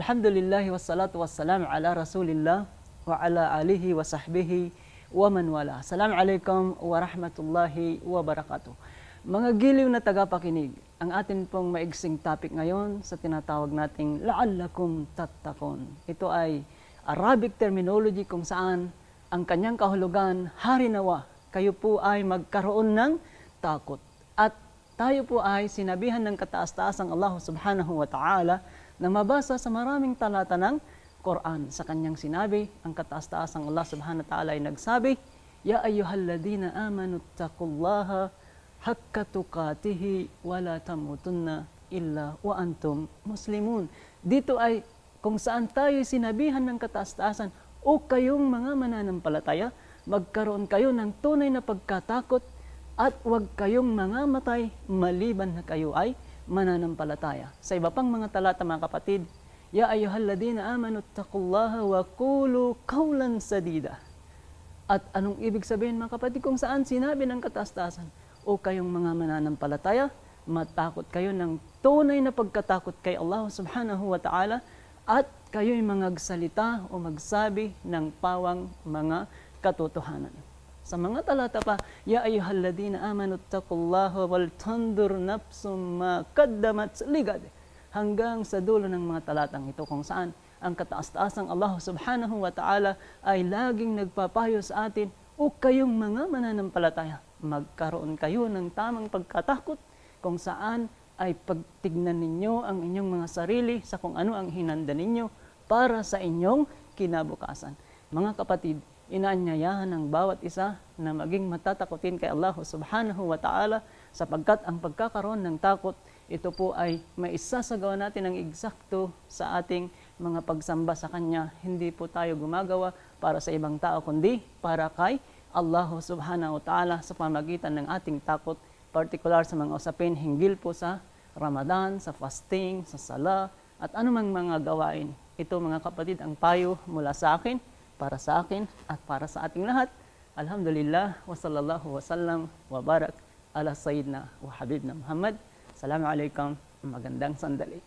Alhamdulillah wassalatu wassalamu ala Rasulillah wa ala alihi wa sahbihi wa man wala. Assalamualaikum wa rahmatullahi wa barakatuh. Mga giliw na tagapakinig, ang atin pong maigsing topic ngayon sa tinatawag nating la'allakum tattakon. Ito ay Arabic terminology kung saan ang kanyang kahulugan, harinawa, kayo po ay magkaroon ng takot. At tayo po ay sinabihan ng kataas-taasang Allah subhanahu wa ta'ala na mabasa sa maraming talata ng Quran. Sa kanyang sinabi, ang kataas-taasang Allah subhanahu wa ta'ala ay nagsabi, Ya ayyuhalladina amanu taqullaha hakka tukatihi wala tamutunna illa wa antum muslimun. Dito ay kung saan tayo sinabihan ng kataas-taasan, o kayong mga mananampalataya, magkaroon kayo ng tunay na pagkatakot at huwag kayong mga matay maliban na kayo ay mananampalataya. Sa iba pang mga talata mga kapatid, Ya ayyuhalladina amanu taqullaha wa qulu qawlan sadida. At anong ibig sabihin mga kapatid kung saan sinabi ng katastasan, o kayong mga mananampalataya, matakot kayo ng tunay na pagkatakot kay Allah subhanahu wa ta'ala at kayo'y magsalita o magsabi ng pawang mga katotohanan. Sa mga talata pa, Ya ayyuhalladina amanu taqullaha wal tandur nafsum ma qaddamat ligad. Hanggang sa dulo ng mga talatang ito kung saan ang kataas-taasang Allah subhanahu wa ta'ala ay laging nagpapayo sa atin, o kayong mga mananampalataya, magkaroon kayo ng tamang pagkatakot kung saan ay pagtignan ninyo ang inyong mga sarili sa kung ano ang hinanda ninyo para sa inyong kinabukasan. Mga kapatid, inaanyayahan ng bawat isa na maging matatakotin kay Allah subhanahu wa ta'ala sapagkat ang pagkakaroon ng takot, ito po ay maisasagawa natin ng eksakto sa ating mga pagsamba sa Kanya. Hindi po tayo gumagawa para sa ibang tao, kundi para kay Allah subhanahu wa ta'ala sa pamagitan ng ating takot, particular sa mga usapin hinggil po sa Ramadan, sa fasting, sa sala, at anumang mga gawain. Ito mga kapatid ang payo mula sa akin, para sa akin, at para sa ating lahat. Alhamdulillah, wa sallallahu wa sallam, wa barak ala Sayyidina wa Habibna Muhammad. Assalamualaikum, magandang sandali.